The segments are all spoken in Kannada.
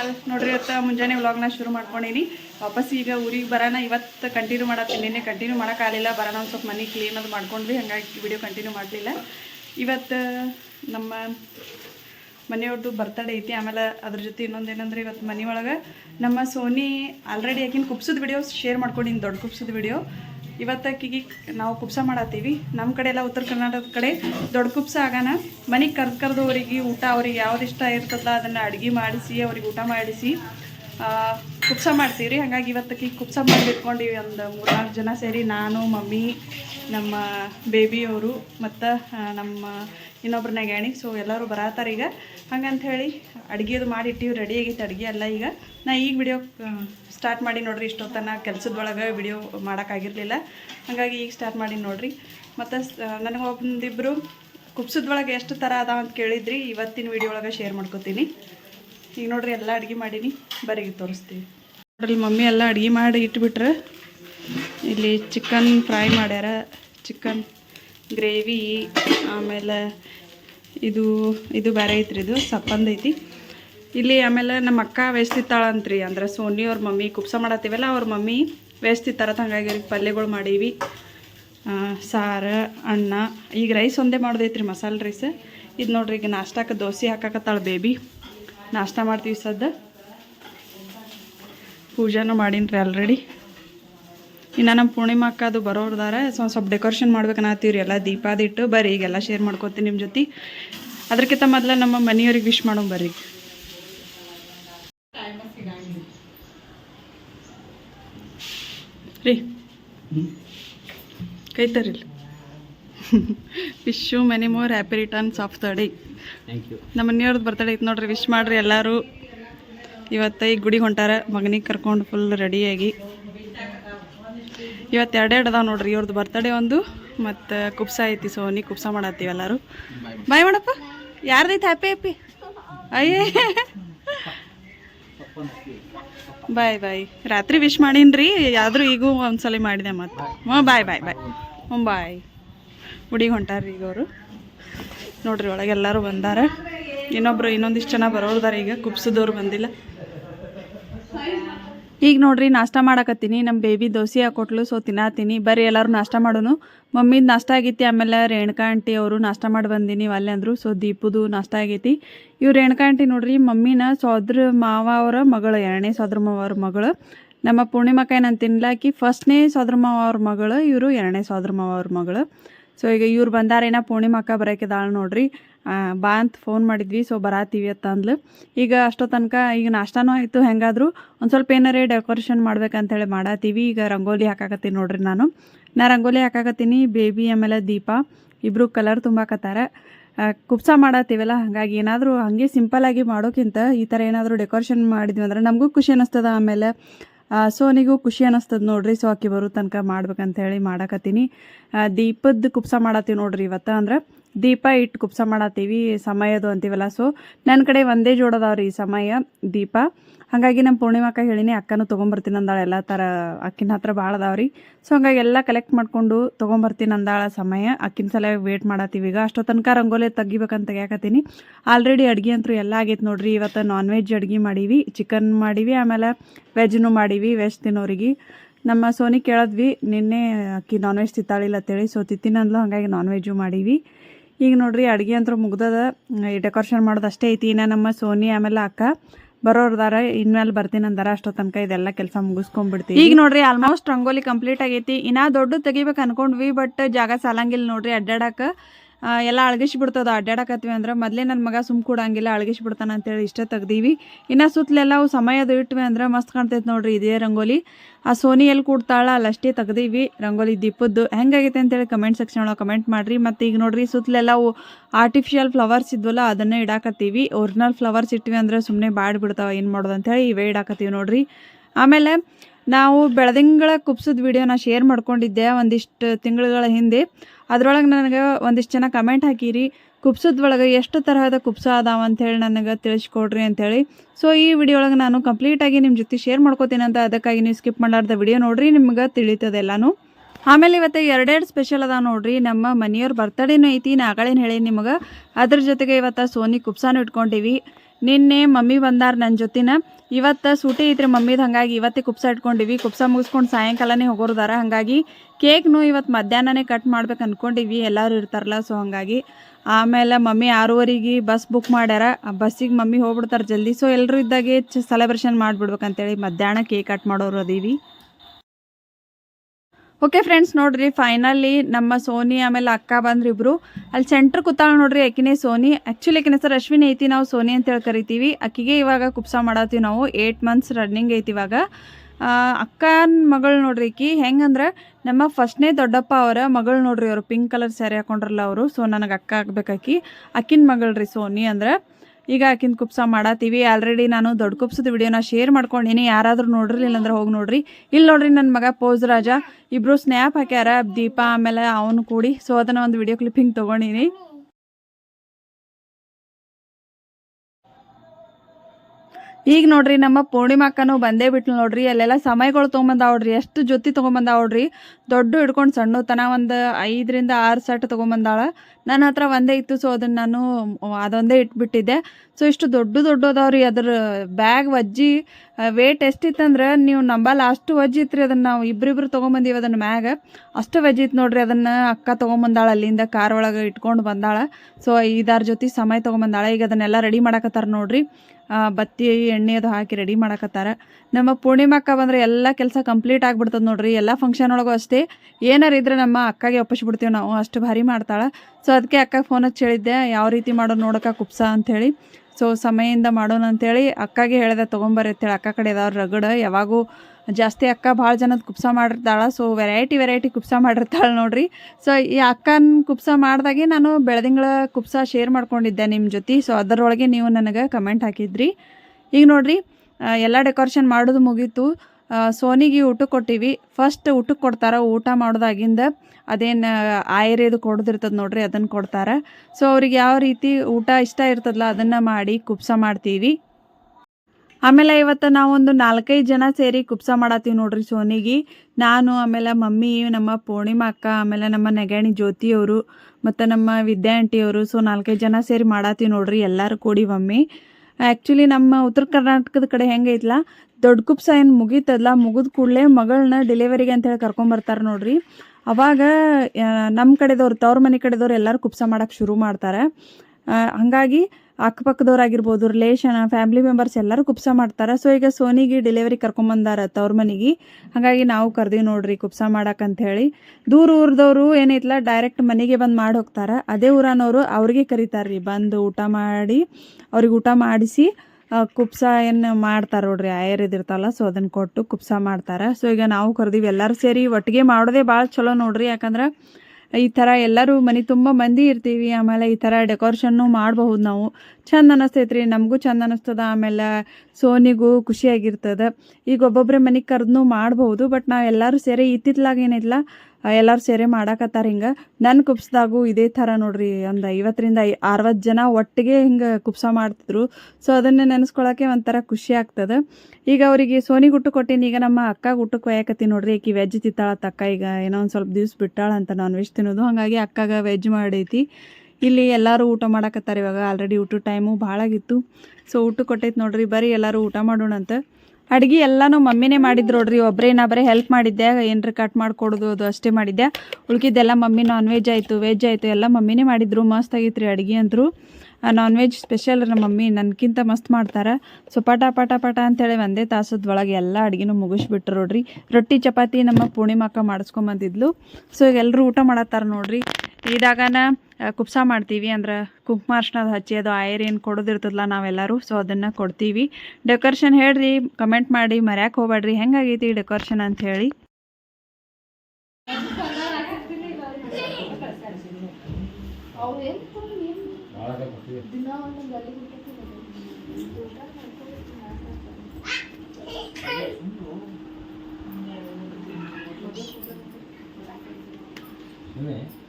ಚಾನಲ್ ನೋಡ್ರಿ ಇವತ್ತು ಮುಂಜಾನೆ ವ್ಲಾಗ್ನ ಶುರು ಮಾಡ್ಕೊಂಡೀನಿ. ವಾಪಸ್ ಈಗ ಊರಿಗೆ ಬರೋಣ. ಇವತ್ತು ಕಂಟಿನ್ಯೂ ಮಾಡಕ್ಕೆ ನಿನ್ನೆ ಕಂಟಿನ್ಯೂ ಮಾಡೋಕ್ಕಾಗಲಿಲ್ಲ ಬರೋಣ ಒಂದು ಸ್ವಲ್ಪ ಮನೆ ಕ್ಲೀನ್ ಅದು ಮಾಡ್ಕೊಂಡ್ವಿ. ಹಾಗಾಗಿ ವಿಡಿಯೋ ಕಂಟಿನ್ಯೂ ಮಾಡಲಿಲ್ಲ. ಇವತ್ತು ನಮ್ಮ ಮನೆಯವ್ರದ್ದು ಬರ್ತಡೇ ಐತಿ. ಆಮೇಲೆ ಅದ್ರ ಜೊತೆ ಇನ್ನೊಂದು ಏನಂದ್ರೆ ಇವತ್ತು ಮನೆಯೊಳಗೆ ನಮ್ಮ ಸೋನಿ ಆಲ್ರೆಡಿ ಆಕಿನ ಕುಪ್ಸದ ವಿಡಿಯೋ ಶೇರ್ ಮಾಡ್ಕೊಂಡಿನಿ. ದೊಡ್ಡ ಕುಪ್ಸದ ವಿಡಿಯೋ ಇವತ್ತು ಆಕಿಗೆ ನಾವು ಕುಪ್ಸ ಮಾಡತ್ತೀವಿ ನಮ್ಮ ಕಡೆ ಎಲ್ಲ ಉತ್ತರ ಕರ್ನಾಟಕದ ಕಡೆ ದೊಡ್ಡ ಕುಪ್ಸ ಆಗಾನ. ಮನೆಗೆ ಕರ್ದು ಕರೆದು ಅವರಿಗೆ ಊಟ ಅವ್ರಿಗೆ ಯಾವ್ದು ಇಷ್ಟ ಇರ್ತದ ಅದನ್ನು ಅಡುಗೆ ಮಾಡಿಸಿ, ಅವ್ರಿಗೆ ಊಟ ಮಾಡಿಸಿ ಕುಪ್ಸ ಮಾಡ್ತೀವಿ ರೀ ಹಾಗಾಗಿ ಇವತ್ತಕ್ಕೆ ಕುಪ್ಸ ಮಾಡಿ ಇಟ್ಕೊಂಡಿವಿ ಒಂದು ಮೂರ್ನಾಲ್ಕು ಜನ ಸೇರಿ. ನಾನು, ಮಮ್ಮಿ, ನಮ್ಮ ಬೇಬಿಯವರು ಮತ್ತು ನಮ್ಮ ಇನ್ನೊಬ್ರ ನಗ್ಯಾಣಿ ಸೊ ಎಲ್ಲರೂ ಬರತ್ತಾರ ಈಗ. ಹಂಗಂತ ಹೇಳಿ ಅಡುಗೆದು ಮಾಡಿಟ್ಟಿವಿ ರೆಡಿ ಆಗೈತೆ ಅಡುಗೆ ಎಲ್ಲ ಈಗ. ನಾ ಈಗ ವಿಡಿಯೋ ಸ್ಟಾರ್ಟ್ ಮಾಡಿ ನೋಡ್ರಿ ಇಷ್ಟೊತ್ತನ ಕೆಲಸದೊಳಗೆ ವಿಡಿಯೋ ಮಾಡೋಕ್ಕಾಗಿರಲಿಲ್ಲ. ಹಾಗಾಗಿ ಈಗ ಸ್ಟಾರ್ಟ್ ಮಾಡಿ ನೋಡ್ರಿ. ಮತ್ತು ನನಗೆ ಒಂದಿಬ್ಬರು ಕುಪ್ಸದೊಳಗೆ ಎಷ್ಟು ಥರ ಅದಾವ ಅಂತ ಕೇಳಿದ್ರಿ, ಇವತ್ತಿನ ವಿಡಿಯೋ ಒಳಗೆ ಶೇರ್ ಮಾಡ್ಕೊತೀನಿ. ಈಗ ನೋಡ್ರಿ ಎಲ್ಲ ಅಡುಗೆ ಮಾಡೀನಿ, ಬರೀಗೆ ತೋರಿಸ್ತೀವಿ. ನೋಡ್ರಿ, ಮಮ್ಮಿ ಎಲ್ಲ ಅಡುಗೆ ಮಾಡಿ ಇಟ್ಬಿಟ್ರೆ. ಇಲ್ಲಿ ಚಿಕನ್ ಫ್ರೈ ಮಾಡ್ಯಾರ ಚಿಕನ್ ಗ್ರೇವಿ ಆಮೇಲೆ ಇದು ಇದು ಬೇರೆ ಐತ್ರಿ ಇದು ಸಪ್ಪಂದೈತಿ ಇಲ್ಲಿ ಆಮೇಲೆ ನಮ್ಮ ಅಕ್ಕ ವೇಸ್ತಿತ್ತಾಳಂತ್ರಿ ಅಂದ್ರೆ ಸೋನಿ ಅವ್ರ ಮಮ್ಮಿ ಕುಪ್ಸ ಮಾಡತ್ತೀವಲ್ಲ, ಅವ್ರ ಮಮ್ಮಿ ವೇಸ್ತಿತ್ತಾರ ಹಂಗಾಗಿ ಪಲ್ಯಗಳು ಮಾಡೀವಿ. ಸಾರು, ಅನ್ನ, ಈಗ ರೈಸ್ ಒಂದೇ ಮಾಡೋದೈತ್ರಿ ಮಸಾಲೆ ರೈಸ್. ಇದು ನೋಡ್ರಿ, ಈಗ ನಾಷ್ಟಕ್ಕೆ ದೋಸೆ ಹಾಕಾಕತ್ತಾಳ ಬೇಬಿ ನಾಷ್ಟ ಮಾಡ್ತೀವಿ ಸದ್ದು. ಪೂಜಾನು ಮಾಡೀನಿ ಆಲ್ರೆಡಿ ಇನ್ನು ನಮ್ಮ ಪೂರ್ಣಿಮಾ ಅಕ್ಕ ಅದು ಬರೋರ್ದಾರ. ಸೊ ಸ್ವಲ್ಪ ಡೆಕೋರೇಷನ್ ರೀ ಎಲ್ಲ ದೀಪಾದಿಟ್ಟು ಬರ್ರಿ ಈಗೆಲ್ಲ ಶೇರ್ ಮಾಡ್ಕೊತೀನಿ ನಿಮ್ಮ ಜೊತೆ. ಅದಕ್ಕಿಂತ ಮೊದಲ ನಮ್ಮ ಮನೆಯವ್ರಿಗೆ ವಿಶ್ ಮಾಡೋಣ ಬರ್ರಿ. ರೀ. ಕೈ ತರಿಲ್ಲ wish many more happy returns of the day thank you ನಮ್ಮ ಮನೆಯವ್ರದ್ದು ಬರ್ತಡೇ ಐತೆ ನೋಡ್ರಿ. ವಿಶ್ ಮಾಡ್ರಿ ಎಲ್ಲರೂ. ಇವತ್ತು ಈಗ ಗುಡಿಗೆ ಹೊಂಟಾರ. ಮಗನಿಗೆ ಕರ್ಕೊಂಡು ಫುಲ್ ರೆಡಿಯಾಗಿ ಇವತ್ತು ಎರಡೆರಡು ಅದಾವ ನೋಡ್ರಿ. ಇವ್ರದ್ದು ಬರ್ತಡೇ ಒಂದು, ಮತ್ತು ಕುಪ್ಸ ಐತಿ ಸೋನಿ. ಕುಪ್ಸ ಮಾಡತ್ತೀವಿ ಎಲ್ಲರೂ. ಬಾಯ್ ಮಾಡಪ್ಪ. ಯಾರ್ದೈತೆ? Happy happy ಅಯ್ಯೇ. Bye bye. ರಾತ್ರಿ ವಿಶ್ ಮಾಡೀನ್ರಿ. ಆದರೂ ಈಗೂ ಒಂದ್ಸಲ ಮಾಡಿದೆ ಮತ್ತೆ. ಹ್ಞೂ ಬಾಯ್ ಬಾಯ್ ಬಾಯ್. ಹ್ಞೂ ಬಾಯ್. ಗುಡಿಗೆ ಹೊಂಟಾರ್ರಿ ಈಗ ಅವರು. ನೋಡ್ರಿ, ಒಳಗೆ ಎಲ್ಲರೂ ಬಂದಾರ. ಇನ್ನೊಬ್ರು ಇನ್ನೊಂದಿಷ್ಟು ಜನ ಬರೋರ್ದಾರ ಈಗ. ಕುಪ್ಸದವ್ರು ಬಂದಿಲ್ಲ. ಈಗ ನೋಡ್ರಿ, ನಾಷ್ಟ ಮಾಡಕತ್ತೀನಿ. ನಮ್ಮ ಬೇಬಿ ದೋಸೆ ಹಾಕೊಟ್ಲು ಸೊ ತಿನ್ನತ್ತೀನಿ ಬರ್ರಿ, ಎಲ್ಲರೂ ನಾಷ್ಟ ಮಾಡೋನು. ಮಮ್ಮಿದು ನಾಷ್ಟ ಆಗೈತಿ, ಆಮೇಲೆ ರೇಣುಕಾ ಆಂಟಿ ಅವರು ನಾಷ್ಟ ಮಾಡಿ ಬಂದೀನಿ ಅಲ್ಲೇ ಅಂದರು. ಸೊ ದೀಪುದು ನಾಷ್ಟ ಆಗೈತಿ. ಇವ್ರು ರೇಣುಕಾ ಆಂಟಿ ನೋಡ್ರಿ, ಮಮ್ಮಿನ ಸೋದ್ರ ಮಾವ ಅವರ ಮಗಳು, ಎರಡನೇ ಸೋದ್ರ ಮಾವ ಅವ್ರ ಮಗಳು. ನಮ್ಮ ಪೂರ್ಣಿಮಕ್ಕ ನಾನು ತಿನ್ಲಾಕಿ ಫಸ್ಟ್ನೇ ಸೋದ್ರ ಮಾವ ಅವ್ರ ಮಗಳು, ಇವರು ಎರಡನೇ ಸೋದ್ರ ಮಾವ ಅವ್ರ ಮಗಳು. ಸೊ ಈಗ ಇವ್ರು ಬಂದಾರೇನ, ಪೂರ್ಣಿಮಕ್ಕ ಬರೋಕಿದಾಳ ನೋಡ್ರಿ. ಬಾ ಅಂತ ಫೋನ್ ಮಾಡಿದ್ವಿ. ಸೊ ಬರಾತೀವಿ ಅಂತ ಅಂದ್ಲು. ಈಗ ಅಷ್ಟೋ ತನಕ ಈಗ ನಾಷ್ಟಾನೂ ಆಯಿತು. ಹೆಂಗಾದರೂ ಒಂದು ಸ್ವಲ್ಪ ಏನಾರೇ ಡೆಕೋರೇಷನ್ ಮಾಡ್ಬೇಕಂತೇಳಿ ಮಾಡತ್ತೀವಿ ಈಗ ರಂಗೋಲಿ ಹಾಕಾಕತ್ತೀನಿ ನೋಡ್ರಿ ನಾನು. ನಾ ರಂಗೋಲಿ ಹಾಕಾಕತ್ತೀನಿ. ಬೇಬಿ ಆಮೇಲೆ ದೀಪ. ಇಬ್ಬರು ಕಲರ್ ತುಂಬಾಕತ್ತಾರ ಕುಪ್ಸ ಮಾಡತ್ತೀವಲ್ಲ ಹಾಗಾಗಿ ಏನಾದರೂ ಹಾಗೆ ಸಿಂಪಲ್ಲಾಗಿ ಮಾಡೋಕ್ಕಿಂತ ಈ ಥರ ಏನಾದರೂ ಡೆಕೋರೇಷನ್ ಮಾಡಿದ್ವಿ ಅಂದ್ರೆ ನಮಗೂ ಖುಷಿ ಅನ್ನಿಸ್ತದ ಆಮೇಲೆ. ಸೊ ಸೋನಿಗೂ ಖುಷಿ ಅನ್ನಿಸ್ತದ ನೋಡ್ರಿ. ಸೊ ಆಕಿ ಬರೋ ತನಕ ಮಾಡ್ಬೇಕಂತ ಹೇಳಿ ಮಾಡಾಕತ್ತೀನಿ ದೀಪದ ಕುಪ್ಸ ಮಾಡತ್ತೀವಿ ನೋಡ್ರಿ ಇವತ್ತು ಅಂದ್ರೆ. ದೀಪ ಇಟ್ಟು ಕುಪ್ಸ ಮಾಡತ್ತೀವಿ ಸಮಯದು ಅಂತೀವಲ್ಲ. ಸೊ ನನ್ನ ಕಡೆ ಒಂದೇ ಜೋಡದವ್ರಿ ಈ ಸಮಯ, ದೀಪ. ಹಾಗಾಗಿ ನಮ್ಮ ಪೂರ್ಣಿಮಾಕ ಹೇಳಿನಿ, ಅಕ್ಕನೂ ತೊಗೊಂಬರ್ತೀನಿ ಅಂದಾಳೆ. ಎಲ್ಲ ಥರ ಅಕ್ಕಿನ ಹತ್ರ ಭಾಳ ಅದಾವ್ರಿ ಸೊ ಹಂಗಾಗಿ ಎಲ್ಲ ಕಲೆಕ್ಟ್ ಮಾಡಿಕೊಂಡು ತೊಗೊಂಬರ್ತೀನಿ ಅಂದಾಳ ಸಮಯ. ಅಕ್ಕಿನ ಸಲ ವೇಟ್ ಮಾಡತ್ತೀವಿ ಈಗ ಅಷ್ಟೋ ತನಕ ರಂಗೋಲಿ ತೆಗಿಬೇಕಂತ ತೆಗಿಯಾಕತ್ತೀನಿ. ಆಲ್ರೆಡಿ ಅಡುಗೆ ಅಂತೂ ಎಲ್ಲ ಆಗೈತೆ ನೋಡ್ರಿ. ಇವತ್ತು ನಾನ್ ವೆಜ್ ಅಡುಗೆ ಮಾಡೀವಿ ಚಿಕನ್ ಮಾಡೀವಿ, ಆಮೇಲೆ ವೆಜ್ನು ಮಾಡೀವಿ ವೆಜ್ ತಿನ್ನೋರಿಗೆ. ನಮ್ಮ ಸೋನಿ ಕೇಳಿದ್ವಿ, ನಿನ್ನೆ ಅಕ್ಕಿ ನಾನ್ ವೆಜ್ ತಿತ್ತಾಳಿಲ್ಲ ಅಂತೇಳಿ. ಸೊ ತಿತ್ತಿನಂದ್ಲು ಹಾಗಾಗಿ ನಾನ್ ವೆಜ್ಜು ಮಾಡೀವಿ. ಈಗ ನೋಡ್ರಿ ಅಡುಗೆ ಅಂತೂ ಮುಗ್ದದ. ಡೆಕೋರೇಷನ್ ಮಾಡೋದು ಅಷ್ಟೇ ಐತಿ. ಇನ್ನ ನಮ್ಮ ಸೋನಿ ಆಮೇಲೆ ಅಕ್ಕ ಬರೋರ್ದಾರ, ಇನ್ಮೇಲೆ ಬರ್ತೀನಿ ಅಂದಾರ. ಅಷ್ಟೋ ತನಕ ಇದೆಲ್ಲ ಕೆಲಸ ಮುಗಿಸ್ಕೊಂಡ್ಬಿಡ್ತೀವಿ ಈಗ ನೋಡ್ರಿ ಆಲ್ಮೋಸ್ಟ್ ರಂಗೋಲಿ ಕಂಪ್ಲೀಟ್ ಆಗೈತಿ. ಇನ್ನ ದೊಡ್ಡ ತೆಗಿಬೇಕು ಅನ್ಕೊಂಡ್ವಿ ಬಟ್ ಜಾಗ ಸಾಲಂಗಿಲ್ಲ ನೋಡ್ರಿ ಅಡ್ಡಾಡಕ್ಕೆ ಎಲ್ಲ ಅಳಗಿಸಿ ಬಿಡ್ತದ ಅಡ್ಡಾಡಕತ್ವಿ ಅಂದ್ರೆ ಮೊದಲೇ ನನ್ನ ಮಗ ಸುಮ್ ಕೂಡಂಗಿಲ್ಲ, ಅಳಗಿಸಿ ಬಿಡ್ತಾನ ಅಂತೇಳಿ ಇಷ್ಟ ತೆಗ್ದೀವಿ. ಇನ್ನು ಸುತ್ತಲೆಲ್ಲ ಅವು ಸಮಯದ ಇಟ್ವಿ ಅಂದ್ರೆ ಮಸ್ತ್ ಕಾಣ್ತೈತೆ ನೋಡ್ರಿ ಇದೇ ರಂಗೋಲಿ. ಆ ಸೋನಿ ಎಲ್ಲಿ ಕೂಡ್ತಾಳ ಅಲ್ಲಷ್ಟೇ ತೆಗ್ದೀವಿ ರಂಗೋಲಿ ದೀಪದ್ದು. ಹೆಂಗಾಗೈತೆ ಅಂತೇಳಿ ಕಮೆಂಟ್ ಸೆಕ್ಷನ್ ಒಳಗೆ ಕಮೆಂಟ್ ಮಾಡಿರಿ. ಮತ್ತು ಈಗ ನೋಡ್ರಿ ಸುತ್ತಲೆಲ್ಲ ಅವು ಆರ್ಟಿಫಿಷಿಯಲ್ ಫ್ಲವರ್ಸ್ ಇದ್ವಲ್ಲ, ಅದನ್ನೇ ಇಡಾಕತ್ತೀವಿ. ಒರಿಜಿನಲ್ ಫ್ಲವರ್ಸ್ ಇಟ್ವಿ ಅಂದ್ರೆ ಸುಮ್ಮನೆ ಬಾಡ್ಬಿಡ್ತಾವೆ ಏನು ಮಾಡೋದು ಅಂತೇಳಿ ಇವೇ ಇಡಾಕತ್ತೀವಿ ನೋಡ್ರಿ. ಆಮೇಲೆ ನಾವು ಬೆಳದಿಂಗಳ ಕುಪ್ಸದ ವಿಡಿಯೋನ ಶೇರ್ ಮಾಡ್ಕೊಂಡಿದ್ದೆ ಒಂದಿಷ್ಟು ತಿಂಗಳುಗಳ ಹಿಂದೆ. ಅದ್ರೊಳಗೆ ನನಗೆ ಒಂದಿಷ್ಟು ಜನ ಕಮೆಂಟ್ ಹಾಕಿರಿ. ಕುಪ್ಸದೊಳಗೆ ಎಷ್ಟು ತರಹದ ಕುಪ್ಸ ಅದಾವ ಅಂತೇಳಿ ನನಗೆ ತಿಳಿಸ್ಕೊಡ್ರಿ ಅಂತೇಳಿ. ಸೊ ಈ ವಿಡಿಯೋ ಒಳಗೆ ನಾನು ಕಂಪ್ಲೀಟಾಗಿ ನಿಮ್ಮ ಜೊತೆ ಶೇರ್ ಮಾಡ್ಕೋತೀನಿ ಅಂತ ಅದಕ್ಕಾಗಿ ನೀವು ಸ್ಕಿಪ್ ಮಾಡಾರ್ದ ವಿಡಿಯೋ ನೋಡ್ರಿ, ನಿಮ್ಗೆ ತಿಳೀತದೆಲ್ಲಾನು ಆಮೇಲೆ ಇವತ್ತು ಎರಡೆರಡು ಸ್ಪೆಷಲ್ ಅದಾವ ನೋಡ್ರಿ. ನಮ್ಮ ಮನೆಯವ್ರ ಬರ್ತಡೇನೂ ಐತಿ, ನಾಗಳೇನು ಹೇಳಿ ನಿಮಗೆ. ಅದ್ರ ಜೊತೆಗೆ ಇವತ್ತು ಸೋನಿ ಕುಪ್ಸಾನು ಇಟ್ಕೊಂಡಿವಿ. ನಿನ್ನೆ ಮಮ್ಮಿ ಬಂದಾರ ನನ್ನ ಜೊತಿನ. ಇವತ್ತು ಸೂಟಿ ಐತ್ರಿ ಮಮ್ಮಿದು, ಹಾಗಾಗಿ ಇವತ್ತೇ ಕುಪ್ಸ ಇಟ್ಕೊಂಡಿವಿ. ಕುಪ್ಸ ಮುಗಿಸ್ಕೊಂಡು ಸಾಯಂಕಾಲನೇ ಹೋಗೋರ್ದಾರ. ಹಾಗಾಗಿ ಕೇಕ್ನು ಇವತ್ತು ಮಧ್ಯಾಹ್ನನೇ ಕಟ್ ಮಾಡ್ಬೇಕು ಅಂದ್ಕೊಂಡಿವಿ ಎಲ್ಲರೂ ಇರ್ತಾರಲ್ಲ ಸೊ ಹಾಗಾಗಿ ಆಮೇಲೆ ಮಮ್ಮಿ ಆರೂವರೆಗೆ ಬಸ್ ಬುಕ್ ಮಾಡ್ಯಾರ. ಬಸ್ಸಿಗೆ ಮಮ್ಮಿ ಹೋಗ್ಬಿಡ್ತಾರೆ ಜಲ್ದಿ. ಸೊ ಎಲ್ಲರೂ ಇದ್ದಾಗೆ ಸೆಲೆಬ್ರೇಷನ್ ಮಾಡಿಬಿಡ್ಬೇಕಂತೇಳಿ ಮಧ್ಯಾಹ್ನ ಕೇಕ್ ಕಟ್ ಮಾಡೋರು ಅದೀವಿ. ಓಕೆ ಫ್ರೆಂಡ್ಸ್ ನೋಡ್ರಿ ಫೈನಲಿ ನಮ್ಮ ಸೋನಿ ಆಮೇಲೆ ಅಕ್ಕ ಬಂದ್ರಿ ಇಬ್ರು ಅಲ್ಲಿ ಸೆಂಟ್ರ್ ಕೂತಾಳ ನೋಡ್ರಿ ಅಕ್ಕಿನೇ ಸೋನಿ. ಆ್ಯಕ್ಚುಲಿ ಆಕಿನ ಸರ್ ಅಶ್ವಿನಿ ಐತಿ, ನಾವು ಸೋನಿ ಅಂತೇಳಿ ಕರಿತೀವಿ ಅಕ್ಕಿಗೆ ಇವಾಗ ಕುಪ್ಸ ಮಾಡತ್ತೀವಿ ನಾವು. ಏಯ್ಟ್ ಮಂತ್ಸ್ ರನ್ನಿಂಗ್ ಐತಿ ಇವಾಗ. ಅಕ್ಕನ ಮಗಳು ನೋಡ್ರಿ ಈಕಿ. ಹೆಂಗಂದ್ರೆ, ನಮ್ಮ ಫಸ್ಟ್ನೇ ದೊಡ್ಡಪ್ಪ ಅವರ ಮಗಳು ನೋಡ್ರಿ ಅವರು. ಪಿಂಕ್ ಕಲರ್ ಸ್ಯಾರಿ ಹಾಕೊಂಡ್ರಲ್ಲ ಅವರು. ಸೊ ನನಗೆ ಅಕ್ಕ ಆಗ್ಬೇಕಾಕಿ ಅಕ್ಕಿನ ಮಗಳು ರೀ ಸೋನಿ ಅಂದ್ರೆ ಈಗ ಆಕಿನ ಕುಪ್ಸ ಮಾಡತ್ತೀವಿ ಆಲ್ರೆಡಿ ನಾನು ದೊಡ್ಡ ಕುಪ್ಸದ ವಿಡಿಯೋನ ಶೇರ್ ಮಾಡ್ಕೊಂಡಿನಿ. ಯಾರಾದರೂ ನೋಡ್ರಿ ಅಂದ್ರೆ ಹೋಗಿ ನೋಡ್ರಿ. ಇಲ್ಲಿ ನೋಡ್ರಿ ನನ್ನ ಮಗ ಪೋಸ್ ರಾಜ. ಇಬ್ಬರು ಸ್ನ್ಯಾಪ್ ಹಾಕ್ಯಾರ, ದೀಪ ಆಮೇಲೆ ಅವನು ಕೂಡಿ. ಸೊ ಅದನ್ನ ಒಂದು ವಿಡಿಯೋ ಕ್ಲಿಪ್ಪಿಂಗ್ ತೊಗೊಂಡಿನಿ. ಈಗ ನೋಡ್ರಿ ನಮ್ಮ ಪೂರ್ಣಿಮಾ ಅಕ್ಕನೂ ಬಂದೇ ಬಿಟ್ಲು ನೋಡ್ರಿ. ಅಲ್ಲೆಲ್ಲ ಸಮಯಗಳು ತೊಗೊಂಬಂದಾವ್ರಿ. ಎಷ್ಟು ಜೊತೆ ತೊಗೊಂಬಂದಾವ್ರಿ. ದೊಡ್ಡ ಹಿಡ್ಕೊಂಡು ಸಣ್ಣ ತನ ಒಂದು ಐದರಿಂದ ಆರು ಸೆಟ್ ತೊಗೊಂಬಂದಾಳ. ನನ್ನ ಹತ್ರ ಒಂದೇ ಇತ್ತು ಸೊ ಅದನ್ನು ನಾನು ಅದೊಂದೇ ಇಟ್ಬಿಟ್ಟಿದ್ದೆ. ಸೊ ಇಷ್ಟು ದೊಡ್ಡ ದೊಡ್ಡದವ್ರಿ ಅದ್ರ ಬ್ಯಾಗ್ ವಜ್ಜಿ ವೇಟ್ ಎಷ್ಟಿತ್ತಂದ್ರೆ ನೀವು ನಂಬಲ್ಲ, ಅಷ್ಟು ವಜ್ಜಿ ರೀ ಅದನ್ನ ನಾವು ಇಬ್ರಿಬ್ರು ತೊಗೊಂಬಂದೀವಿ ಅದನ್ನ ಮ್ಯಾಗ. ಅಷ್ಟು ವಜ್ಜಿ ಇತ್ತು ನೋಡ್ರಿ ಅದನ್ನ ಅಕ್ಕ ತೊಗೊಂಬಂದಾಳೆ, ಅಲ್ಲಿಂದ ಕಾರ್ ಒಳಗೆ ಇಟ್ಕೊಂಡು ಬಂದಾಳೆ. ಸೊ ಐದಾರು ಜೊತೆ ಸಮಯ ತೊಗೊಂಬಂದಾಳೆ. ಈಗ ಅದನ್ನೆಲ್ಲ ರೆಡಿ ಮಾಡಕತ್ತಾರ ನೋಡ್ರಿ. ಬತ್ತಿ, ಎಣ್ಣೆ ಅದು ಹಾಕಿ ರೆಡಿ ಮಾಡಕತ್ತಾರ. ನಮ್ಮ ಪೂರ್ಣಿಮಕ್ಕ ಬಂದ್ರೆ ಎಲ್ಲ ಕೆಲಸ ಕಂಪ್ಲೀಟ್ ಆಗ್ಬಿಡ್ತದೆ ನೋಡ್ರಿ. ಎಲ್ಲ ಫಂಕ್ಷನ್ ಒಳಗೂ ಅಷ್ಟೇ. ಏನಾರ ಇದ್ರೆ ನಮ್ಮ ಅಕ್ಕಗೆ ಒಪ್ಪಿಸ್ಬಿಡ್ತೀವಿ ನಾವು. ಅಷ್ಟು ಭಾರಿ ಮಾಡ್ತಾಳೆ. ಸೊ ಅದಕ್ಕೆ ಅಕ್ಕ ಫೋನ್ ಹಚ್ಚಿ ಹೇಳಿದ್ದೆ, ಯಾವ ರೀತಿ ಮಾಡೋದು ನೋಡಕ್ಕ ಕುಪ್ಸ? ಅಂಥೇಳಿ ಸೊ ಸಮಯದಿಂದ ಮಾಡೋಣ ಅಂತೇಳಿ ಅಕ್ಕಗೆ ಹೇಳಿದೆ, ತೊಗೊಂಬರ್ರಿ. ಅಂತೇಳಿ ಅಕ್ಕ ಕಡೆ ಇದಾವ್ರ ರಗಡ. ಯಾವಾಗೂ ಜಾಸ್ತಿ ಅಕ್ಕ ಭಾಳ ಜನದ ಕುಪ್ಸ ಮಾಡಿರ್ತಾಳೆ. ಸೊ ವೆರೈಟಿ ವೆರೈಟಿ ಕುಪ್ಸ ಮಾಡಿರ್ತಾಳೆ ನೋಡ್ರಿ. ಸೊ ಈ ಅಕ್ಕನ ಕುಪ್ಸ ಮಾಡಿದಾಗೆ ನಾನು ಬೆಳದಿಂಗಳ ಕುಪ್ಸ ಶೇರ್ ಮಾಡ್ಕೊಂಡಿದ್ದೆ ನಿಮ್ಮ ಜೊತೆ. ಸೊ ಅದರೊಳಗೆ ನೀವು ನನಗೆ ಕಮೆಂಟ್ ಹಾಕಿದ್ರಿ. ಈಗ ನೋಡ್ರಿ ಎಲ್ಲ ಡೆಕೋರೇಷನ್ ಮಾಡೋದು ಮುಗೀತು. ಸೋನಿಗೆ ಊಟಕ್ಕೆ ಕೊಟ್ಟಿವಿ. ಫಸ್ಟ್ ಊಟಕ್ಕೆ ಕೊಡ್ತಾರೆ, ಊಟ ಮಾಡೋದಾಗಿಂದ ಅದೇನು ಆಯುರ್ವೇದ ಕೊಡೋದಿರ್ತದೆ ನೋಡ್ರಿ ಅದನ್ನು ಕೊಡ್ತಾರೆ. ಸೊ ಅವ್ರಿಗೆ ಯಾವ ರೀತಿ ಊಟ ಇಷ್ಟ ಇರ್ತದಲ್ಲ ಅದನ್ನು ಮಾಡಿ ಕುಪ್ಸ ಮಾಡ್ತೀವಿ. ಆಮೇಲೆ ಇವತ್ತು ನಾವೊಂದು ನಾಲ್ಕೈದು ಜನ ಸೇರಿ ಕುಪ್ಸ ಮಾಡತ್ತೀವಿ ನೋಡ್ರಿ ಸೋನಿಗೆ. ನಾನು, ಆಮೇಲೆ ಮಮ್ಮಿ, ನಮ್ಮ ಪೂರ್ಣಿಮಾ ಅಕ್ಕ, ಆಮೇಲೆ ನಮ್ಮ ನೆಗಣಿ ಜ್ಯೋತಿಯವರು ಮತ್ತು ನಮ್ಮ ವಿದ್ಯಾ ಆಂಟಿಯವರು ಸೊ ನಾಲ್ಕೈದು ಜನ ಸೇರಿ ಮಾಡತ್ತೀವಿ ನೋಡ್ರಿ ಎಲ್ಲರೂ ಕೂಡಿ ಮಮ್ಮಿ ಆ್ಯಕ್ಚುಲಿ ನಮ್ಮ ಉತ್ತರ ಕರ್ನಾಟಕದ ಕಡೆ ಹೆಂಗೈತ್ಲ ದೊಡ್ಡ ಕುಪ್ಸ ಏನು ಮುಗೀತದಲ್ಲ ಮುಗಿದ ಕೂಡಲೇ ಮಗಳನ್ನ ಡೆಲಿವರಿಗೆ ಅಂತೇಳಿ ಕರ್ಕೊಂಬರ್ತಾರೆ ನೋಡ್ರಿ. ಅವಾಗ ನಮ್ಮ ಕಡೆದವ್ರು, ತವ್ರ ಮನೆ ಕಡೆದವ್ರು ಎಲ್ಲರೂ ಕುಪ್ಸ ಮಾಡೋಕ್ಕೆ ಶುರು ಮಾಡ್ತಾರೆ. ಹಾಗಾಗಿ ಅಕ್ಕಪಕ್ಕದವ್ರಾಗಿರ್ಬೋದು ರಿಲೇಷನ್ ಫ್ಯಾಮಿಲಿ ಮೆಂಬರ್ಸ್ ಎಲ್ಲರೂ ಕುಪ್ಸ ಮಾಡ್ತಾರೆ. ಸೊ ಈಗ ಸೋನಿಗೆ ಡೆಲಿವರಿ ಕರ್ಕೊಂಬಂದಾರ ತವ್ರ ಮನೆಗೆ. ಹಾಗಾಗಿ ನಾವು ಕರ್ದೀವಿ ನೋಡ್ರಿ ಕುಪ್ಸ ಮಾಡಕ್ಕಂತ ಹೇಳಿ ದೂರ ಊರದವರು ಏನೈತಲ್ಲ ಡೈರೆಕ್ಟ್ ಮನೆಗೆ ಬಂದು ಮಾಡಿ ಹೋಗ್ತಾರೆ. ಅದೇ ಊರನವರು ಅವ್ರಿಗೆ ಕರೀತಾರ್ರಿ. ಬಂದು ಊಟ ಮಾಡಿ, ಅವ್ರಿಗೆ ಊಟ ಮಾಡಿಸಿ ಕುಪ್ಸ ಏನು ಮಾಡ್ತಾರೆ ನೋಡ್ರಿ, ಆಯರ್ ಇದಿರ್ತಲ್ಲ ಸೊ ಅದನ್ನು ಕೊಟ್ಟು ಕುಪ್ಸ ಮಾಡ್ತಾರೆ. ಸೊ ಈಗ ನಾವು ಕರ್ದೀವಿ ಎಲ್ಲರೂ ಸೇರಿ ಒಟ್ಟಿಗೆ ಮಾಡೋದೇ ಭಾಳ ಚಲೋ ನೋಡ್ರಿ. ಯಾಕಂದ್ರೆ ಈ ಥರ ಎಲ್ಲರೂ ಮನೆ ತುಂಬ ಮಂದಿ ಇರ್ತೀವಿ. ಆಮೇಲೆ ಈ ಥರ ಡೆಕೋರೇಷನ್ನು ಮಾಡಬಹುದು ನಾವು. ಚಂದ ಅನ್ನಿಸ್ತೈತೆ ರೀ ನಮಗೂ ಚಂದ ಅನ್ನಿಸ್ತದ ಆಮೇಲೆ ಸೋನಿಗೂ ಖುಷಿಯಾಗಿರ್ತದೆ. ಈಗ ಒಬ್ಬೊಬ್ಬರೇ ಮನೆಗೆ ಕರೆದ್ನು ಮಾಡಬಹುದು. ಬಟ್ ನಾವು ಎಲ್ಲರೂ ಸೇರಿ ಇತ್ತಿತ್ಲಾಗ ಏನಿಲ್ಲ ಎಲ್ಲರೂ ಸೇರಿ ಮಾಡಾಕತ್ತಾರ ಹಿಂಗೆ. ನನ್ನ ಕುಪ್ಸ್ದಾಗೂ ಇದೇ ಥರ ನೋಡ್ರಿ, ಒಂದು ಐವತ್ತರಿಂದ ಐ ಅರವತ್ತು ಜನ ಒಟ್ಟಿಗೆ ಹಿಂಗೆ ಕುಪ್ಸ ಮಾಡ್ತಿದ್ರು. ಸೊ ಅದನ್ನು ನೆನೆಸ್ಕೊಳಕ್ಕೆ ಒಂಥರ ಖುಷಿ ಆಗ್ತದೆ. ಈಗ ಅವರಿಗೆ ಸೋನಿ ಗುಟ್ಟು ಕೊಟ್ಟಿನಿ, ಈಗ ನಮ್ಮ ಅಕ್ಕ ಗುಟ್ಟು ಕೊಯ್ಯಾಕತ್ತಿ ನೋಡ್ರಿ, ಈಕಿ ವೆಜ್ ತಿತ್ತಾಳ ತಕ್ಕ ಈಗ ಏನೋ ಒಂದು ಸ್ವಲ್ಪ ದಿವ್ಸ ಬಿಟ್ಟಾಳ ಅಂತ ನಾನ್ ವೆಜ್ ತಿನ್ನೋದು. ಹಾಗಾಗಿ ಅಕ್ಕಾಗ ವೆಜ್ ಮಾಡೈತಿ. ಇಲ್ಲಿ ಎಲ್ಲರೂ ಊಟ ಮಾಡಕತ್ತಾರೆ ಇವಾಗ. ಆಲ್ರೆಡಿ ಊಟದ ಟೈಮು ಭಾಳ ಆಗಿತ್ತು ಸೊ ಊಟ ಕೊಟ್ಟೈತೆ ನೋಡ್ರಿ, ಬರೀ ಎಲ್ಲರೂ ಊಟ ಮಾಡೋಣ ಅಂತ ಅಡುಗೆ ಎಲ್ಲನೂ ಮಮ್ಮಿನೇ ಮಾಡಿದ್ರು ನೋಡ್ರಿ ಒಬ್ಬರೇ ಹೆಲ್ಪ್ ಮಾಡಿದ್ದೆ, ಏನರ ಕಟ್ ಮಾಡಿಕೊಡೋದು, ಅದು ಅಷ್ಟೇ ಮಾಡಿದ್ದೆ. ಉಳ್ಕಿದ್ದೆಲ್ಲ ಮಮ್ಮಿ ನಾನ್ ವೆಜ್ ಆಯಿತು ವೆಜ್ ಆಯಿತು, ಎಲ್ಲ ಮಮ್ಮಿನೇ ಮಾಡಿದ್ರು, ಮಸ್ತ್ ಆಗಿತ್ತು ರೀ ಅಡುಗೆ ಅಂದರು. ನಾನ್ ವೆಜ್ ಸ್ಪೆಷಲ್ ನಮ್ಮ ಮಮ್ಮಿ ನನಗಿಂತ ಮಸ್ತ್ ಮಾಡ್ತಾರೆ. ಸೊ ಪಟ ಪಟ ಪಟ ಅಂತೇಳಿ ಒಂದೇ ತಾಸದೊಳಗೆ ಎಲ್ಲ ಅಡುಗೆನೂ ಮುಗಿಸ್ಬಿಟ್ರು ನೋಡ್ರಿ. ರೊಟ್ಟಿ, ಚಪಾತಿ ನಮ್ಮ ಪೂರ್ಣಿಮಾಕ ಮಾಡಿಸ್ಕೊಂಬಂದಿದ್ಲು. ಸೊ ಈಗ ಎಲ್ಲರೂ ಊಟ ಮಾಡತ್ತಾರ ನೋಡ್ರಿ. ಇದಾಗನ ಕುಪ್ಸ ಮಾಡ್ತೀವಿ ಅಂದ್ರೆ ಕುಂಕುಮ ಅರ್ಶನದ ಹಚ್ಚಿ ಅದು ಆಯರ್ ಏನು ಕೊಡೋದಿರ್ತದಲ್ಲ ನಾವೆಲ್ಲರೂ ಸೊ ಅದನ್ನು ಕೊಡ್ತೀವಿ. ಡೆಕೋರೇಷನ್ ಹೇಳ್ರಿ ಕಮೆಂಟ್ ಮಾಡಿ, ಮರ್ಯಾಕೆ ಹೋಗ್ಬೇಡ್ರಿ. ಹೆಂಗಾಗೈತಿ ಡೆಕೋರೇಷನ್ ಅಂತ ಹೇಳಿ? ಹ್ಞೂ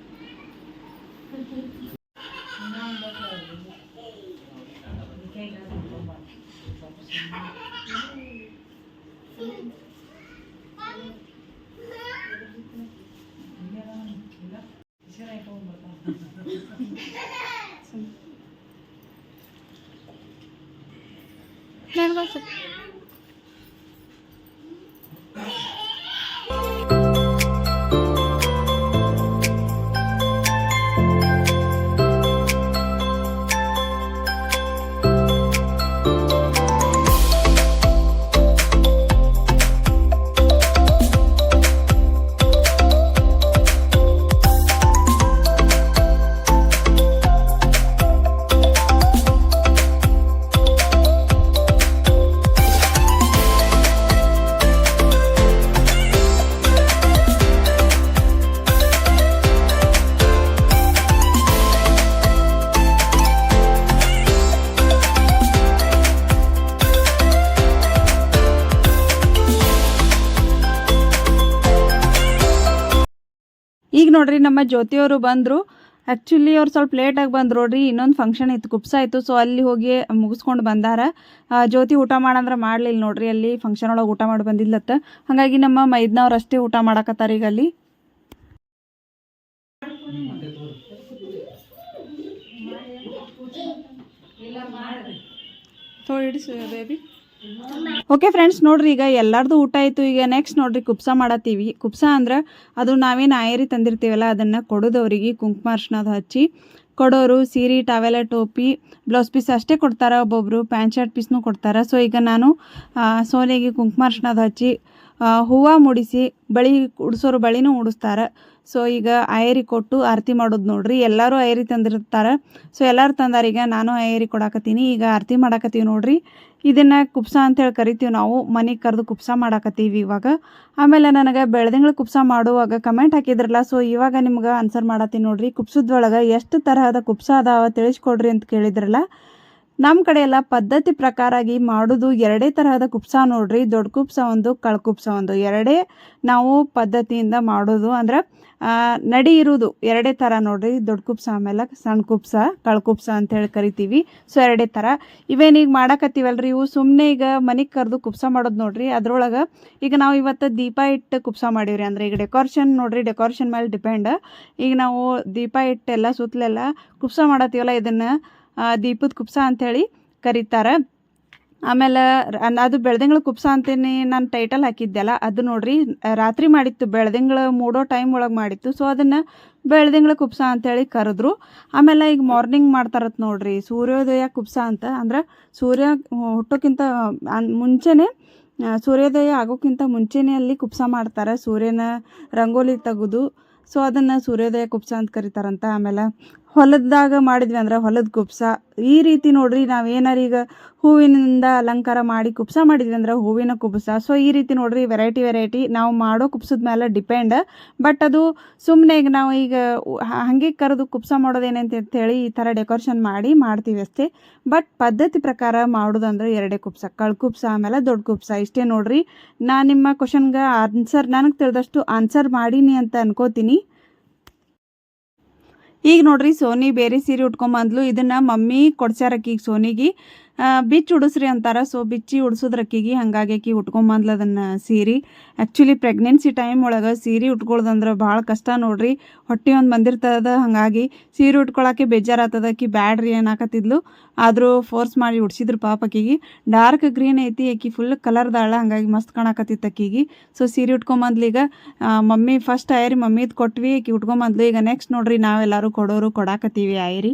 ನಮ್ಮ ಜ್ಯೋತಿಯವರು ಬಂದರು. ಆ್ಯಕ್ಚುಲಿ ಅವ್ರು ಸ್ವಲ್ಪ ಲೇಟಾಗಿ ಬಂದ್ರು ನೋಡ್ರಿ, ಇನ್ನೊಂದು ಫಂಕ್ಷನ್ ಇತ್ತು, ಕುಪ್ಸ ಇತ್ತು ಸೊ ಅಲ್ಲಿ ಹೋಗಿ ಮುಗಿಸ್ಕೊಂಡು ಬಂದಾರ. ಜ್ಯೋತಿ ಊಟ ಮಾಡಂದ್ರೆ ಮಾಡಲಿಲ್ಲ ನೋಡ್ರಿ, ಅಲ್ಲಿ ಫಂಕ್ಷನ್ ಒಳಗೆ ಊಟ ಮಾಡಿ ಬಂದಿಲ್ಲತ್ತ ಹಾಗಾಗಿ ನಮ್ಮ ಮೈದ್ನವ್ರು ಅಷ್ಟೇ ಊಟ ಮಾಡಕತ್ತಾರ ಈಗ ಅಲ್ಲಿ. ಬೇಬಿ ಓಕೆ ಫ್ರೆಂಡ್ಸ್ ನೋಡ್ರಿ, ಈಗ ಎಲ್ಲರದು ಊಟ ಆಯಿತು. ಈಗ ನೆಕ್ಸ್ಟ್ ನೋಡ್ರಿ, ಕುಪ್ಸ ಮಾಡತ್ತೀವಿ. ಕುಪ್ಸ ಅಂದ್ರೆ ಅದು ನಾವೇನು ಆಯರಿ ತಂದಿರ್ತೀವಲ್ಲ, ಅದನ್ನು ಕೊಡೋದವ್ರಿಗೆ ಕುಂಕುಮ ಅರ್ಶಿನದ ಹಚ್ಚಿ ಕೊಡೋರು, ಸೀರೆ ಟಾವೆಲ ಟೋಪಿ ಬ್ಲೌಸ್ ಪೀಸ್ ಅಷ್ಟೇ ಕೊಡ್ತಾರೆ ಒಬ್ಬೊಬ್ಬರು ಪ್ಯಾಂಟ್ ಶರ್ಟ್ ಪೀಸ್ನು ಕೊಡ್ತಾರೆ. ಸೊ ಈಗ ನಾನು ಸೋನೆಗೆ ಕುಂಕುಮ ಅರ್ಶಿನದ ಹಚ್ಚಿ ಹೂವು ಮುಡಿಸಿ ಬಳಿ ಉಡ್ಸೋರು ಬಳಿನೂ ಉಡಿಸ್ತಾರೆ. ಸೊ ಈಗ ಆಯರಿ ಕೊಟ್ಟು ಆರತಿ ಮಾಡೋದು ನೋಡ್ರಿ. ಎಲ್ಲರೂ ಆಯರಿ ತಂದಿರ್ತಾರೆ. ಸೊ ಎಲ್ಲರೂ ತಂದಾರ, ಈಗ ನಾನು ಆಯರಿ ಕೊಡಾಕತ್ತೀನಿ, ಈಗ ಆರತಿ ಮಾಡಾಕತ್ತೀವಿ ನೋಡ್ರಿ. ಇದನ್ನು ಕುಪ್ಸ ಅಂತೇಳಿ ಕರಿತೀವಿ ನಾವು. ಮನೆಗೆ ಕರೆದು ಕುಪ್ಸ ಮಾಡಾಕತ್ತೀವಿ ಇವಾಗ. ಆಮೇಲೆ ನನಗೆ ಬೆಳ್ದಿಂಗ್ಳು ಕುಪ್ಸ ಮಾಡುವಾಗ ಕಮೆಂಟ್ ಹಾಕಿದ್ರಲ್ಲ ಸೊ ಇವಾಗ ನಿಮ್ಗೆ ಆನ್ಸರ್ ಮಾಡತ್ತೀನಿ ನೋಡ್ರಿ. ಕುಪ್ಸದೊಳಗೆ ಎಷ್ಟು ತರಹದ ಕುಪ್ಸ ಅದಾವ ತಿಳಿಸ್ಕೊಡ್ರಿ ಅಂತ ಕೇಳಿದ್ರಲ್ಲ ನಮ್ಮ ಕಡೆ ಎಲ್ಲ ಪದ್ಧತಿ ಪ್ರಕಾರಾಗಿ ಮಾಡೋದು ಎರಡೇ ತರಹದ ಕುಪ್ಸ ನೋಡ್ರಿ. ದೊಡ್ಡ ಕುಪ್ಸ ಒಂದು ಕಳ್ಕುಪ್ಸ ಒಂದು. ಎರಡೇ ನಾವು ಪದ್ಧತಿಯಿಂದ ಮಾಡೋದು ಅಂದ್ರೆ ನಡಿ ಇರುವುದು ಎರಡೇ ಥರ ನೋಡ್ರಿ. ದೊಡ್ಡ ಕುಪ್ಸ ಆಮೇಲೆ ಸಣ್ಣ ಕುಪ್ಸ ಕಳ್ಕುಪ್ಸ ಕುಪ್ಸ ಅಂತೇಳಿ ಕರಿತೀವಿ. ಸೊ, ಎರಡೇ ಥರ ಇವೇನೀಗ ಮಾಡಾಕತ್ತೀವಲ್ರಿ ಇವು? ಸುಮ್ಮನೆ ಈಗ ಮನೆಗೆ ಕರೆದು ಕುಪ್ಸ ಮಾಡೋದು ನೋಡ್ರಿ. ಅದ್ರೊಳಗೆ ಈಗ ನಾವು ಇವತ್ತು ದೀಪ ಇಟ್ಟು ಕುಪ್ಸ ಮಾಡೀವ್ರಿ. ಅಂದ್ರೆ ಈಗ ಡೆಕೋರೇಷನ್ ನೋಡ್ರಿ, ಡೆಕೋರೇಷನ್ ಮೇಲೆ ಡಿಪೆಂಡ್. ಈಗ ನಾವು ದೀಪ ಇಟ್ಟೆಲ್ಲ ಸುತ್ತಲೆಲ್ಲ ಕುಪ್ಸ ಮಾಡತ್ತೀವಲ್ಲ ಇದನ್ನು. ದೀಪದ ಕುಪ್ಸ ಅಂಥೇಳಿ ಕರೀತಾರೆ. ಆಮೇಲೆ ಅದು ಬೆಳ್ದಿಂಗಳ ಕುಪ್ಸ ಅಂತೇನೆ ನಾನು ಟೈಟಲ್ ಹಾಕಿದ್ದೆಲ್ಲ, ಅದು ನೋಡ್ರಿ, ರಾತ್ರಿ ಮಾಡಿತ್ತು, ಬೆಳ್ದಂಗ್ಳ ಮೂಡೋ ಟೈಮ್ ಒಳಗೆ ಮಾಡಿತ್ತು ಸೊ ಅದನ್ನು ಬೆಳ್ದಿಂಗಳ ಕುಪ್ಸ ಅಂತೇಳಿ ಕರೆದ್ರು. ಆಮೇಲೆ ಈಗ ಮಾರ್ನಿಂಗ್ ಮಾಡ್ತಾರತ್ ನೋಡ್ರಿ, ಸೂರ್ಯೋದಯ ಕುಪ್ಸ ಅಂತ, ಅಂದ್ರೆ ಸೂರ್ಯ ಹುಟ್ಟೋಕ್ಕಿಂತ ಮುಂಚೆನೇ ಸೂರ್ಯೋದಯ ಆಗೋಕ್ಕಿಂತ ಮುಂಚೆನೇ ಅಲ್ಲಿ ಕುಪ್ಸ ಮಾಡ್ತಾರೆ, ಸೂರ್ಯನ ರಂಗೋಲಿ ತೆಗೆದು ಸೊ ಅದನ್ನು ಸೂರ್ಯೋದಯ ಕುಪ್ಸ ಅಂತ ಕರೀತಾರಂತ. ಆಮೇಲೆ ಹೊಲದಾಗ ಮಾಡಿದ್ವಿ ಅಂದ್ರೆ ಹೊಲದ ಕುಪ್ಸ. ಈ ರೀತಿ ನೋಡ್ರಿ ಏನಾರ ಈಗ ಹೂವಿನಿಂದ ಅಲಂಕಾರ ಮಾಡಿ ಕುಪ್ಸ ಮಾಡಿದ್ವಿ ಅಂದ್ರೆ ಹೂವಿನ ಕುಪ್ಸ. ಸೊ ಈ ರೀತಿ ನೋಡ್ರಿ ವೆರೈಟಿ ವೆರೈಟಿ ನಾವು ಮಾಡೋ ಕುಪ್ಸದ ಮೇಲೆ ಡಿಪೆಂಡ್ ಬಟ್ ಅದು ಸುಮ್ಮನೆ ಈಗ ನಾವು ಈಗ ಹಂಗೆ ಕರೆದು ಕುಪ್ಸ ಮಾಡೋದೇನಂತ ಹೇಳಿ ಈ ಥರ ಡೆಕೋರೇಷನ್ ಮಾಡಿ ಮಾಡ್ತೀವಿ ಅಷ್ಟೇ. ಬಟ್ ಪದ್ಧತಿ ಪ್ರಕಾರ ಮಾಡೋದಂದ್ರೆ ಎರಡೇ ಕುಪ್ಸ, ಕಳ್ ಕುಪ್ಸ ಆಮೇಲೆ ದೊಡ್ಡ ಕುಪ್ಸ. ಇಷ್ಟೇ ನೋಡ್ರಿ ನಾನು ನಿಮ್ಮ ಕ್ವಶನ್ಗೆ ಆನ್ಸರ್ ನನಗೆ ತಿಳಿದಷ್ಟು ಆನ್ಸರ್ ಮಾಡೀನಿ ಅಂತ ಅನ್ಕೋತೀನಿ. ಈಗ ನೋಡ್ರಿ ಸೋನಿ ಬೇರೆ ಸೀರೆ ಉಟ್ಕೊಂಬಂದ್ಲು ಇದನ್ನ ಮಮ್ಮಿ ಕೊಡ್ಸ್ಯಾರ ಆಕಿಗೆ ಸೋನಿಗೆ. ಬಿಚ್ಚಿ ಉಡಿಸ್ರಿ ಅಂತಾರ. ಸೊ ಬಿಚ್ಚಿ ಉಡ್ಸೋದ್ರ ಆಕಿಗೆ ಹಂಗಾಗಿ ಆಕಿ ಉಟ್ಕೊಂಬಂದ್ಲ ಅದನ್ನ ಸೀರೆ. ಆ್ಯಕ್ಚುಲಿ ಪ್ರೆಗ್ನೆನ್ಸಿ ಟೈಮ್ ಒಳಗೆ ಸೀರೆ ಉಟ್ಕೊಳ್ದಂದ್ರೆ ಭಾಳ ಕಷ್ಟ ನೋಡ್ರಿ. ಹೊಟ್ಟೆ ಒಂದು ಬಂದಿರ್ತದ, ಹಾಗಾಗಿ ಸೀರೆ ಉಟ್ಕೊಳಕ್ಕೆ ಬೇಜಾರಾತದ. ಆಕಿ ಬ್ಯಾಡ್ರಿ ಏನಾಕತ್ತಿದ್ಲು ಆದರೂ ಫೋರ್ಸ್ ಮಾಡಿ ಉಡ್ಸಿದ್ರು ಪಾಪ ಆಕಿಗೆ. ಡಾರ್ಕ್ ಗ್ರೀನ್ ಐತಿ, ಆಕಿ ಫುಲ್ ಕಲರ್ದಾಳ ಹಂಗಾಗಿ ಮಸ್ತ್ ಕಾಣಕತ್ತಿತ್ತು ಆಕಿಗೆ. ಸೊ ಸೀರೆ ಉಟ್ಕೊಂಬಂದ್ಲು ಈಗ ಮಮ್ಮಿ ಫಸ್ಟ್ ಆಯ್ರಿ ಮಮ್ಮಿದು ಕೊಟ್ವಿ, ಆಕಿ ಉಟ್ಕೊಂಬಂದ್ಲು. ಈಗ ನೆಕ್ಸ್ಟ್ ನೋಡ್ರಿ, ನಾವೆಲ್ಲರೂ ಕೊಡೋರು ಕೊಡಾಕತ್ತೀವಿ, ಆಯರಿ.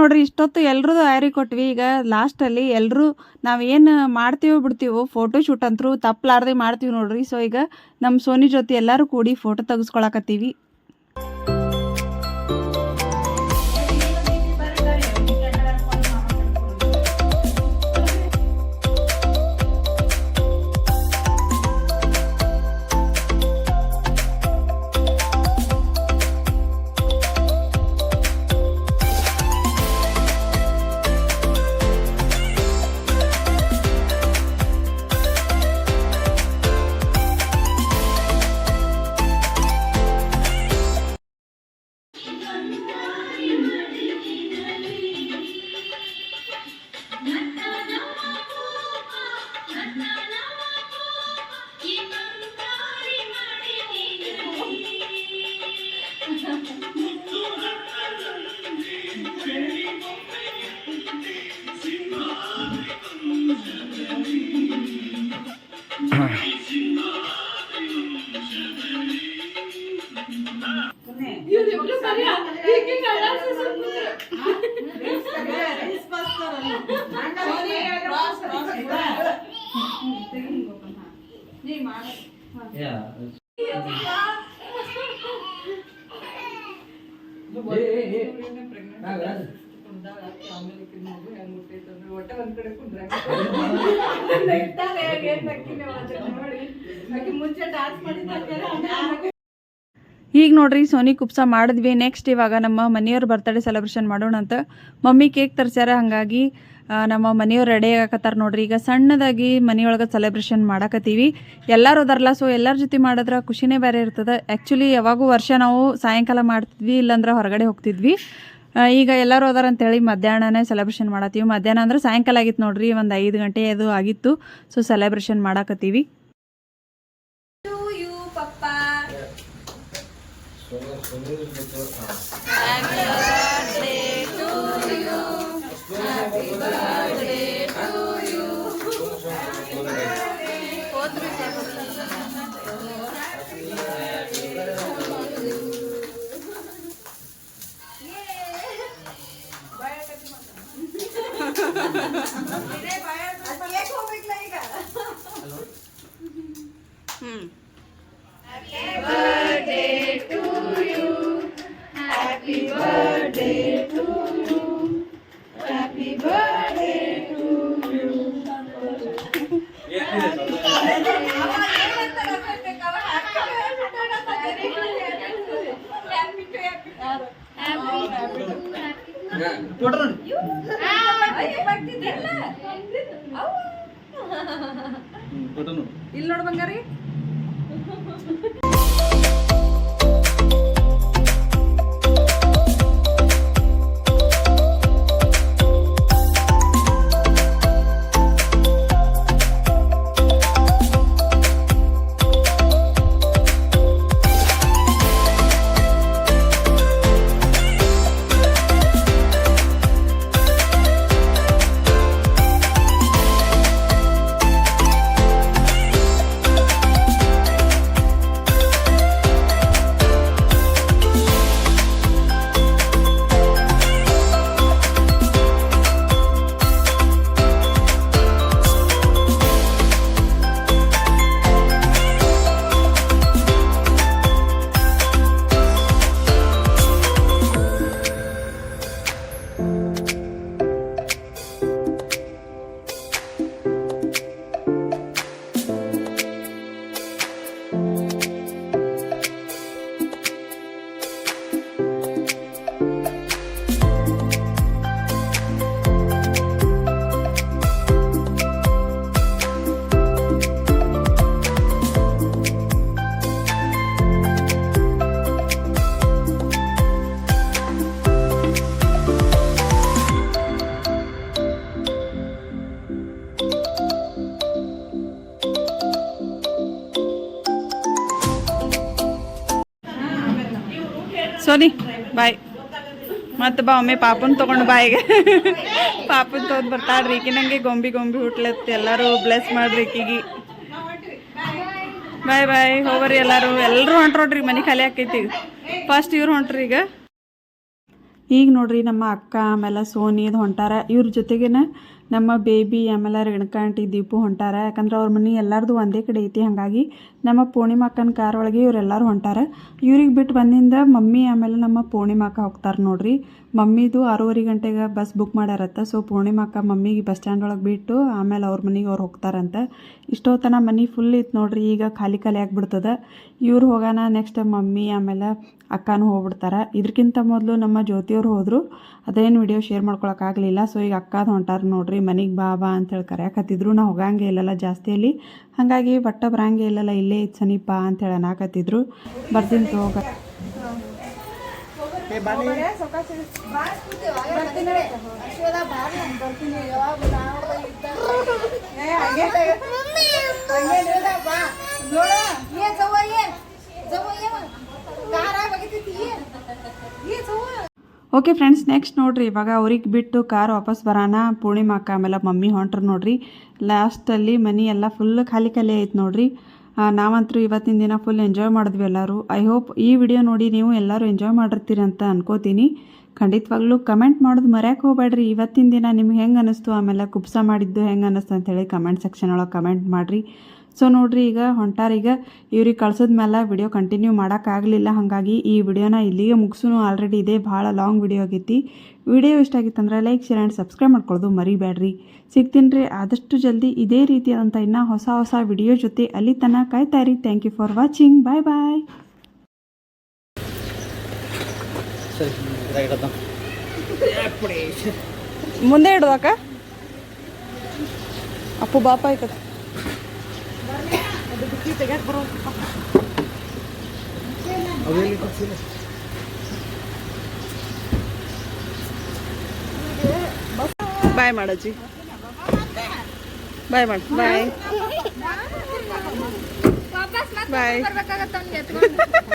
ನೋಡ್ರಿ, ಇಷ್ಟೊತ್ತು ಎಲ್ರದ್ದು ಆಯ್ರಿ ಕೊಟ್ವಿ. ಈಗ ಲಾಸ್ಟಲ್ಲಿ ಎಲ್ಲರೂ ನಾವೇನು ಮಾಡ್ತೀವೋ ಬಿಡ್ತೀವೋ ಫೋಟೋ ಶೂಟ್ ಅಂತರೂ ತಪ್ಪಲಾರ್ದೆ ಮಾಡ್ತೀವಿ ನೋಡ್ರಿ. ಸೊ ಈಗ ನಮ್ಮ ಸೋನಿ ಜೊತೆ ಎಲ್ಲರೂ ಕೂಡಿ ಫೋಟೋ ತೆಗೆಸ್ಕೊಳಕತ್ತೀವಿ. ये देखो सगळ्या ठीक आहे काढायचं सगळ्या रेस पास करायला सॉरी क्रॉस क्रॉस नाही मार या ए ए ए नागराज ಒಟ್ಟ ಒಂದ್ ಕಡೆ ಕುಂದ್ರೆ ನಕ್ಕಿ ಮುಂಚೆ ಡಾನ್ಸ್ ಮಾಡಿದ್ರೆ ಈಗ ನೋಡ್ರಿ, ಸೋನಿ ಕುಪ್ಸ ಮಾಡಿದ್ವಿ. ನೆಕ್ಸ್ಟ್ ಇವಾಗ ನಮ್ಮ ಮನೆಯವ್ರ ಬರ್ತಡೇ ಸೆಲೆಬ್ರೇಷನ್ ಮಾಡೋಣ ಅಂತ. ಮಮ್ಮಿ ಕೇಕ್ ತರ್ಸ್ಯಾರ, ಹಾಗಾಗಿ ನಮ್ಮ ಮನೆಯವ್ರು ರೆಡಿ ಆಗಕತ್ತಾರ ನೋಡ್ರಿ. ಈಗ ಸಣ್ಣದಾಗಿ ಮನೆಯೊಳಗೆ ಸೆಲೆಬ್ರೇಷನ್ ಮಾಡಕತ್ತೀವಿ. ಎಲ್ಲರೂ ಅದರಲ್ಲ ಸೊ ಎಲ್ಲರ ಜೊತೆ ಮಾಡಿದ್ರೆ ಖುಷಿನೇ ಬೇರೆ ಇರ್ತದೆ. ಆ್ಯಕ್ಚುಲಿ ಯಾವಾಗೂ ವರ್ಷ ನಾವು ಸಾಯಂಕಾಲ ಮಾಡ್ತಿದ್ವಿ, ಇಲ್ಲಾಂದ್ರೆ ಹೊರಗಡೆ ಹೋಗ್ತಿದ್ವಿ. ಈಗ ಎಲ್ಲರೂ ಅದಾರ ಅಂತೇಳಿ ಮಧ್ಯಾಹ್ನನೇ ಸೆಲೆಬ್ರೇಷನ್ ಮಾಡತ್ತೀವಿ ಮಧ್ಯಾಹ್ನ ಅಂದ್ರೆ ಸಾಯಂಕಾಲ ಆಗಿತ್ತು ನೋಡ್ರಿ, ಒಂದು ಐದು ಗಂಟೆ ಅದು ಆಗಿತ್ತು. ಸೊ ಸೆಲೆಬ್ರೇಷನ್ ಮಾಡಕತ್ತೀವಿ. ಮತ್ತೆ ಬಾ, ಒಮ್ಮೆ ಪಾಪನ್ ತೊಗೊಂಡು ಬಾಯಿಗೆ ಪಾಪನ್ ತಗೊಂಡ್ ಬರ್ತಾಳ್ರಿ. ಈಕಿ ನಂಗೆ ಗೊಂಬಿ ಗೊಂಬಿ ಹುಟ್ಲತ್ ಎಲ್ಲರೂ ಬ್ಲೆಸ್ ಮಾಡ್ರಿ ಈಕಿಗೆ. ಬಾಯ್ ಬಾಯ್ ಹೋಗ್ರಿ ಎಲ್ಲರೂ. ಎಲ್ಲರೂ ಹೊಂಟ್ರೋಡ್ರಿ, ಮನೆ ಖಾಲಿ ಆಕೈತಿ ಫಸ್ಟ್ ಇವ್ರು ಹೊಂಟ್ರಿ ಈಗ. ಈಗ ನೋಡ್ರಿ ನಮ್ಮ ಅಕ್ಕ, ಆಮೇಲೆ ಸೋನಿ ಇದು ಹೊಂಟಾರ. ಇವ್ರ ಜೊತೆಗೇನ ನಮ್ಮ ಬೇಬಿ ಆಮೇಲೆ ರೇಣುಕಾ ಆಂಟಿ ದೀಪು ಹೊಂಟಾರ. ಯಾಕಂದ್ರೆ ಅವ್ರ ಮನೆ ಎಲ್ಲರದು ಒಂದೇ ಕಡೆ ಐತಿ. ಹಾಗಾಗಿ ನಮ್ಮ ಪೂರ್ಣಿಮಾ ಅಕ್ಕನ ಕಾರ್ ಒಳಗೆ ಇವರೆಲ್ಲರೂ ಹೊಂಟಾರ. ಇವ್ರಿಗೆ ಬಿಟ್ಟು ಬಂದಿಂದ ಮಮ್ಮಿ ಆಮೇಲೆ ನಮ್ಮ ಪೂರ್ಣಿಮಾ ಅಕ್ಕ ಹೋಗ್ತಾರೆ ನೋಡ್ರಿ. ಮಮ್ಮಿದು ಆರೂವರೆ ಗಂಟೆಗೆ ಬಸ್ ಬುಕ್ ಮಾಡ್ಯಾರತ್ತ. ಸೊ ಪೂರ್ಣಿಮಾ ಮಮ್ಮಿಗೆ ಬಸ್ ಸ್ಟ್ಯಾಂಡ್ ಒಳಗೆ ಬಿಟ್ಟು ಆಮೇಲೆ ಅವ್ರ ಮನೆಗೆ ಅವ್ರು ಹೋಗ್ತಾರಂತ. ಇಷ್ಟೊತ್ತನ ಮನೆ ಫುಲ್ ಇತ್ತು ನೋಡ್ರಿ. ಈಗ ಖಾಲಿ ಖಾಲಿ ಆಗಿಬಿಡ್ತದ. ಇವ್ರು ಹೋಗೋಣ ನೆಕ್ಸ್ಟ್ ಮಮ್ಮಿ ಆಮೇಲೆ ಅಕ್ಕನೂ ಹೋಗ್ಬಿಡ್ತಾರೆ. ಇದಕ್ಕಿಂತ ಮೊದಲು ನಮ್ಮ ಜ್ಯೋತಿಯವ್ರು ಹೋದರು. ಅದೇನು ವಿಡಿಯೋ ಶೇರ್ ಮಾಡ್ಕೊಳಕ್ಕಾಗಲಿಲ್ಲ ಸೊ ಈಗ ಅಕ್ಕದು ಹೊಂಟಾರ ನೋಡ್ರಿ. ಮನೆಗೆ ಬಾ ಬಾ ಅಂತೇಳಿ ಕರೆಯಕತ್ತಿದ್ರು. ನಾವು ಹೋಗಂಗೆ ಇಲ್ಲಲ್ಲ ಜಾಸ್ತಿ ಅಲ್ಲಿ. ಹಾಗಾಗಿ ಬಟ್ಟ ಬರಂಗೆ ಇಲ್ಲಲ್ಲ ಇಲ್ಲೇ ಇತ್ತು ಸನಿಪ ಅಂತೇಳಿ ಅನ್ನಕತ್ತಿದ್ರು ಬರ್ತೀನಿ ಹೋಗ. ಓಕೆ ಫ್ರೆಂಡ್ಸ್ ನೆಕ್ಸ್ಟ್ ನೋಡ್ರಿ, ಇವಾಗ ಅವ್ರಿಗೆ ಬಿಟ್ಟು ಕಾರ್ ವಾಪಸ್ ಬರೋಣ ಪೂರ್ಣಿಮಾ ಅಕ್ಕ ಆಮೇಲೆ ಮಮ್ಮಿ ಹೊಂಟ್ರು ನೋಡ್ರಿ. ಲಾಸ್ಟಲ್ಲಿ ಮನಿ ಎಲ್ಲ ಫುಲ್ ಖಾಲಿ ಖಾಲಿ ಆಯ್ತು ನೋಡ್ರಿ. ನಾವಂತೂ ನಾವಂತರೂ ಇವತ್ತಿನ ದಿನ ಫುಲ್ ಎಂಜಾಯ್ ಮಾಡಿದ್ವಿ ಎಲ್ಲರೂ. ಐ ಹೋಪ್ ಈ ವಿಡಿಯೋ ನೋಡಿ ನೀವು ಎಲ್ಲರೂ ಎಂಜಾಯ್ ಮಾಡಿರ್ತೀರಿ ಅಂತ ಅನ್ಕೋತೀನಿ. ಖಂಡಿತವಾಗ್ಲೂ ಕಮೆಂಟ್ ಮಾಡೋದು ಮರ್ಯಾಕೆ ಹೋಗ್ಬೇಡ್ರಿ. ಇವತ್ತಿನ ದಿನ ನಿಮ್ಗೆ ಹೆಂಗೆ ಅನ್ನಿಸ್ತು ಆಮೇಲೆ ಕುಪ್ಸ ಮಾಡಿದ್ದು ಹೆಂಗೆ ಅನ್ನಿಸ್ತು ಅಂತೇಳಿ ಕಮೆಂಟ್ ಸೆಕ್ಷನ್ ಒಳಗೆ ಕಮೆಂಟ್ ಮಾಡಿರಿ. ಸೊ ನೋಡ್ರಿ ಈಗ ಹೊಂಟಾರೀಗ ಇವ್ರಿಗೆ ಕಳ್ಸಿದ ಮೇಲೆ ವಿಡಿಯೋ ಕಂಟಿನ್ಯೂ ಮಾಡೋಕ್ಕಾಗಲಿಲ್ಲ ಹಾಗಾಗಿ ಈ ವಿಡಿಯೋನ ಇಲ್ಲಿಗೆ ಮುಗಿಸೂ ಆಲ್ರೆಡಿ ಇದೆ ಭಾಳ ಲಾಂಗ್ ವಿಡಿಯೋ ಆಗೈತಿ. ವಿಡಿಯೋ ಇಷ್ಟ ಆಗಿತ್ತಂದ್ರೆ ಲೈಕ್ ಶೇರ್ ಆ್ಯಂಡ್ ಸಬ್ಸ್ಕ್ರೈಬ್ ಮಾಡ್ಕೊಳ್ಳೋದು ಮರಿಬೇಡ್ರಿ ಸಿಗ್ತೀನಿ ರೀ ಆದಷ್ಟು ಜಲ್ದಿ ಇದೇ ರೀತಿಯಾದಂಥ ಇನ್ನೂ ಹೊಸ ಹೊಸ ವಿಡಿಯೋ ಜೊತೆ ಅಲ್ಲಿ ತನಕ ಕಾಯ್ತಾ ರೀ thank you for watching bye bye ಮುಂದೆ ಇಡುವಾಕ ಅಪ್ಪು ಬಾಪ ಆಯ್ತದ? ಬಾಯ್ ಮಾಡಜ್ಜಿ ಬಾಯ್ ಮಾಡ. ಬಾಯ್. ಬಾಯ್.